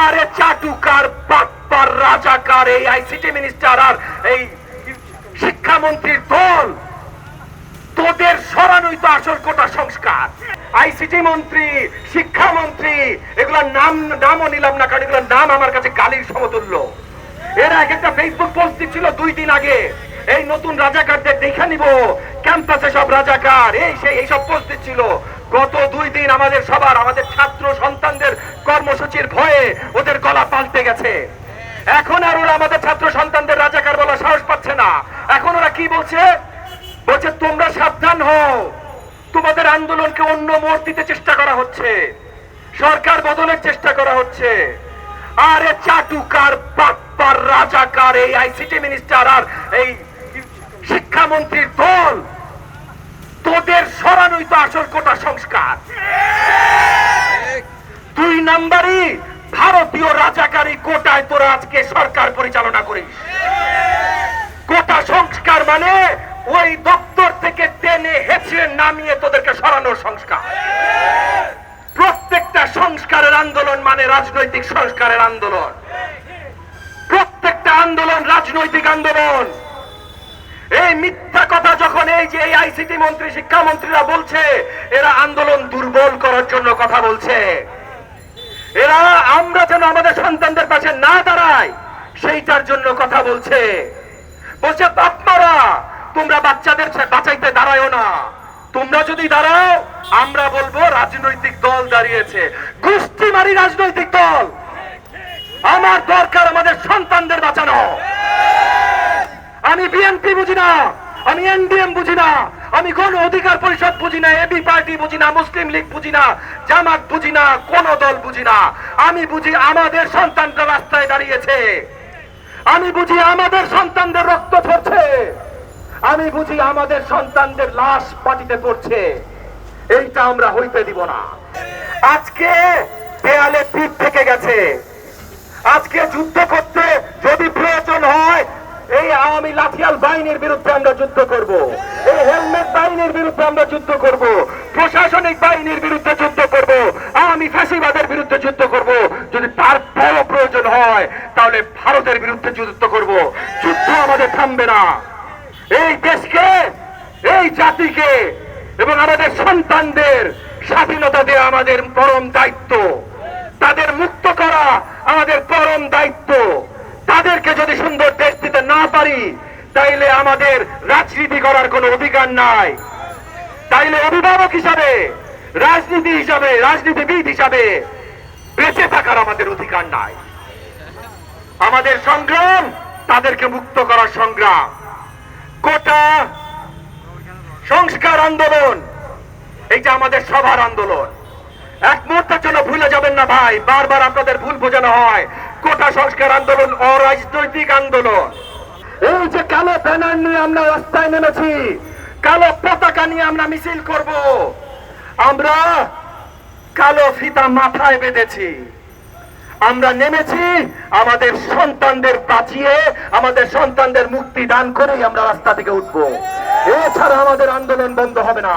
আরে চাটুকার বাপ্পার রাজাকার এই আইসিটি মিনিস্টার আর এই শিক্ষামন্ত্রীর দল। তোদের সরানোই তো আসল কোটা সংস্কার। আইসিটি মন্ত্রী, শিক্ষামন্ত্রী, এগুলোর নাম, নামও নিলাম না, কারণ এগুলোর নাম আমার কাছে গালির সমতুল্য। এরা এক একটা ফেসবুক পোস্ট দিচ্ছিল দুই দিন আগে। এই নতুন রাজাকারদের দেখে নিব ক্যাম্পাসে সব রাজাকার। এই সেই এইসব পোস্ট দিচ্ছিল। গত দুই দিন আমাদের সবার, আমাদের ছাত্র সন্তানদের কর্মসূচির ভয়ে ওদের গলা পাল্টে গেছে। এখন আর ওরা আমাদের ছাত্র সন্তানদের রাজাকার বলা সাহস পাচ্ছে না। এখন ওরা কি বলছে? বলছে, তোমরা সাবধান হও। তোমাদের আন্দোলনকে অন্য মোড় দিতে চেষ্টা করা হচ্ছে। সরকার বদলের চেষ্টা করা হচ্ছে। আরে চাটুকার বাপ্পার রাজাকার, এই আইসিটি মিনিস্টার আর এই শিক্ষামন্ত্রীর দল। তোদের সরানোই তো আসল কোটা সংস্কার। নাম্বারই ভারতীয় রাজাকারী কোটায় তোরা আজকে সরকার পরিচালনা করিস। কোটা সংস্কার মানে ওই দপ্তর থেকে টেনে হেঁচড়ে নামিয়ে তোদেরকে সরানোর সংস্কার। প্রত্যেকটা সংস্কারের আন্দোলন মানে রাজনৈতিক সংস্কারের আন্দোলন। প্রত্যেকটা আন্দোলন রাজনৈতিক আন্দোলন। এই মিথ্যা কথা যখন এই যে এই আইসিটি মন্ত্রী, শিক্ষামন্ত্রীরা বলছে, এরা আন্দোলন দুর্বল করার জন্য কথা বলছে। এরা আমরা যেন আমাদের সন্তানদের পাশে না দাঁড়াই, সেইটার জন্য কথা বলছে। বলছে, বাপমারা, তোমরা বাচ্চাদের বাঁচাইতে দাঁড়ায়ও না। তোমরা যদি দাঁড়াও, আমরা বলব রাজনৈতিক দল দাঁড়িয়েছে। গোষ্ঠী মারি রাজনৈতিক দল, আমার দরকার আমাদের সন্তানদের বাঁচানো। আমি বিএনপি বুঝি না। আমি এনডিএম বুঝি না, আমি কোন অধিকার পরিষদ বুঝি না, এবি পার্টি বুঝি না, মুসলিম লীগ বুঝি না, জামাত বুঝি না, কোন দল বুঝি না। আমি বুঝি আমাদের সন্তানরা রাস্তায় দাঁড়িয়েছে। আমি বুঝি আমাদের সন্তানদের রক্ত ঝরছে। আমি বুঝি আমাদের সন্তানদের লাশ পাটিতে পড়ছে। এইটা আমরা হইতে দিব না। আজকে দেয়ালে পিঠ থেকে গেছে। আজকে যুদ্ধ করতে আওয়ামী লাঠিয়াল বাহিনীর বিরুদ্ধে আমরা যুদ্ধ করব। এই হেলমেট বাহিনীর বিরুদ্ধে আমরা যুদ্ধ করব। প্রশাসনিক বাহিনীর বিরুদ্ধে যুদ্ধ করব। আওয়ামী ফ্যাসিবাদের বিরুদ্ধে যুদ্ধ করব। যদি তার বড় প্রয়োজন হয়, তাহলে ভারতের বিরুদ্ধে যুদ্ধ করব। যুদ্ধ আমাদের থামবে না। এই দেশকে, এই জাতিকে এবং আমাদের সন্তানদের স্বাধীনতা দেওয়া আমাদের পরম দায়িত্ব। তাদের মুক্ত করা আমাদের পরম দায়িত্ব তাদেরকে যদি সুন্দর দেশ দিতে না পারি তাইলে আমাদের রাজনীতি করার কোনো অধিকার নাই। তাইলে অভিভাবক হিসাবে, রাজনীতি হিসাবে, রাজনীতিবিদ হিসাবে বেঁচে থাকার আমাদের অধিকার নাই। আমাদের সংগ্রাম, তাদেরকে মুক্ত করার সংগ্রাম। কোটা, সংস্কার আন্দোলন এইটা আমাদের সভার আন্দোলন। এক মুহূর্তের জন্য ভুলে যাবেন না ভাই, বারবার আপনাদের ভুল বোঝানো হয়। কোটা, সংস্কার আন্দোলন, অরাজনৈতিক আন্দোলন। এই যে কালো ব্যানার নিয়ে আমরা রাস্তায় নেমেছি, কালো পতাকা নিয়ে আমরা মিছিল করব। আমরা কালো ফিতা মাথায় বেঁধেছি। আমরা নেমেছি আমাদের সন্তানদের বাঁচিয়ে, আমাদের সন্তানদের মুক্তি দান করেই আমরা রাস্তা থেকে উঠবো। এছাড়া আমাদের আন্দোলন বন্ধ হবে না।